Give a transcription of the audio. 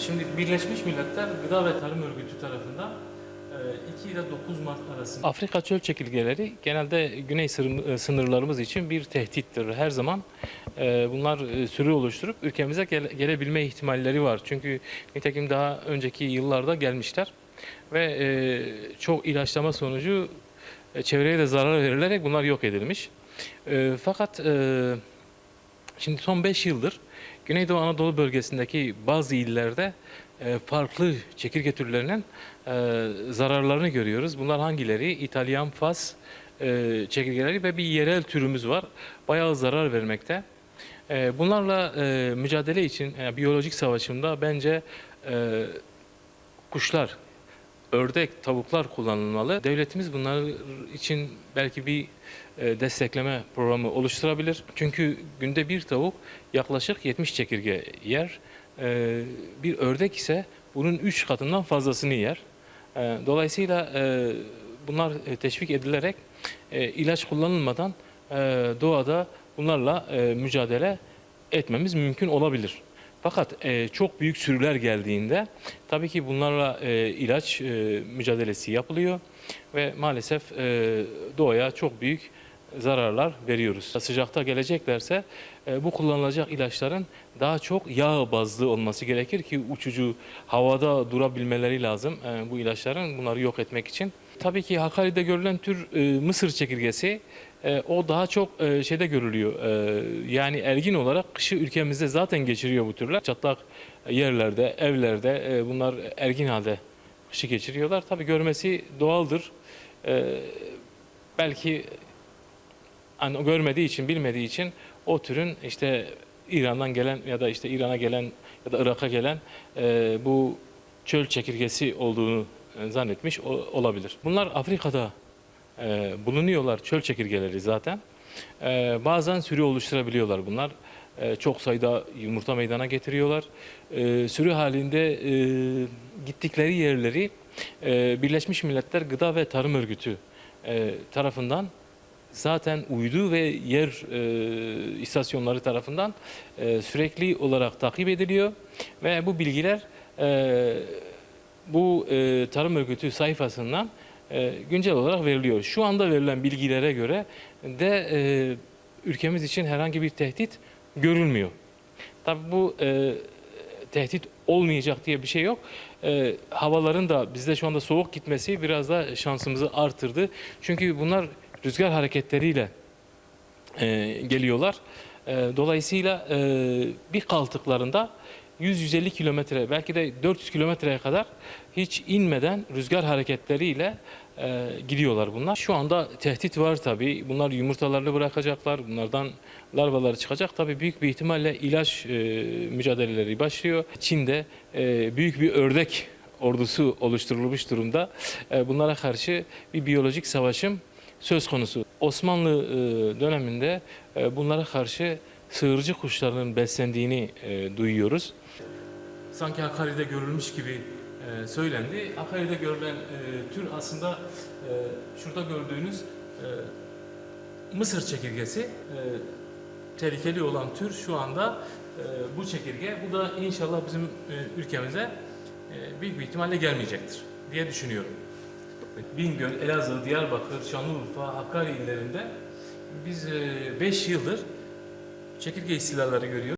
Şimdi Birleşmiş Milletler Gıda ve Tarım Örgütü tarafından e, 2 ile 9 Mart arasında Afrika çöl çekirgeleri genelde güney e, sınırlarımız için bir tehdittir. Her zaman e, bunlar e, sürü oluşturup ülkemize gele- gelebilme ihtimalleri var. Çünkü nitekim daha önceki yıllarda gelmişler ve e, çok ilaçlama sonucu e, çevreye de zarar verilerek bunlar yok edilmiş. E, Fakat e, Şimdi son 5 yıldır Güneydoğu Anadolu bölgesindeki bazı illerde e, farklı çekirge türlerinin e, zararlarını görüyoruz. Bunlar hangileri? İtalyan fas e, çekirgeleri ve bir yerel türümüz var. Bayağı zarar vermekte. Bunlarla mücadele için yani biyolojik savaşımda bence kuşlar, ördek, tavuklar kullanılmalı. Devletimiz bunlar için belki bir e, destekleme programı oluşturabilir. Çünkü günde bir tavuk yaklaşık 70 çekirge yer. E, Bir ördek ise bunun 3 katından fazlasını yer. E, Dolayısıyla bunlar teşvik edilerek ilaç kullanılmadan doğada bunlarla mücadele etmemiz mümkün olabilir. Fakat e, çok büyük sürüler geldiğinde tabii ki bunlarla e, ilaç e, mücadelesi yapılıyor ve maalesef e, doğaya çok büyük zararlar veriyoruz. Sıcakta geleceklerse e, bu kullanılacak ilaçların daha çok yağ bazlı olması gerekir ki uçucu havada durabilmeleri lazım e, bu ilaçların bunları yok etmek için. Tabii ki Hakkari'de görülen tür e, Mısır çekirgesi e, o daha çok e, şeyde görülüyor. E, yani ergin olarak kışı ülkemizde zaten geçiriyor bu türler. Çatlak yerlerde, evlerde e, bunlar ergin halde kışı geçiriyorlar. Tabii görmesi doğaldır. E, belki hani görmediği için, bilmediği için o türün işte İran'dan gelen ya da işte İran'a gelen ya da Irak'a gelen e, bu çöl çekirgesi olduğunu zannetmiş o- olabilir. Bunlar Afrika'da e, bulunuyorlar çöl çekirgeleri zaten. E, bazen sürü oluşturabiliyorlar bunlar. E, çok sayıda yumurta meydana getiriyorlar. E, sürü halinde e, gittikleri yerleri e, Birleşmiş Milletler Gıda ve Tarım Örgütü e, tarafından zaten uydu ve yer e, istasyonları tarafından e, sürekli olarak takip ediliyor ve bu bilgiler e, bu e, tarım örgütü sayfasından e, güncel olarak veriliyor. Şu anda verilen bilgilere göre de e, ülkemiz için herhangi bir tehdit görülmüyor. Tabii bu e, tehdit olmayacak diye bir şey yok. E, havaların da bizde şu anda soğuk gitmesi biraz da şansımızı artırdı. Çünkü bunlar rüzgar hareketleriyle e, geliyorlar. E, dolayısıyla e, bir kaltıklarında 100-150 kilometre belki de 400 kilometreye kadar hiç inmeden rüzgar hareketleriyle e, gidiyorlar bunlar. Şu anda tehdit var tabii. Bunlar yumurtalarını bırakacaklar. Bunlardan larvaları çıkacak. Tabii büyük bir ihtimalle ilaç e, mücadeleleri başlıyor. Çin'de e, büyük bir ördek ordusu oluşturulmuş durumda. E, bunlara karşı bir biyolojik savaşım söz konusu. Osmanlı e, döneminde e, bunlara karşı sığırcı kuşlarının beslendiğini e, duyuyoruz. Sanki Hakkari'de görülmüş gibi e, söylendi. Hakkari'de görülen e, tür aslında e, şurada gördüğünüz e, Mısır çekirgesi. E, tehlikeli olan tür şu anda e, bu çekirge. Bu da inşallah bizim e, ülkemize e, büyük bir ihtimalle gelmeyecektir diye düşünüyorum. Bingöl, Elazığ, Diyarbakır, Şanlıurfa, Hakkari illerinde biz 5 yıldır çekirge istilaları görüyoruz.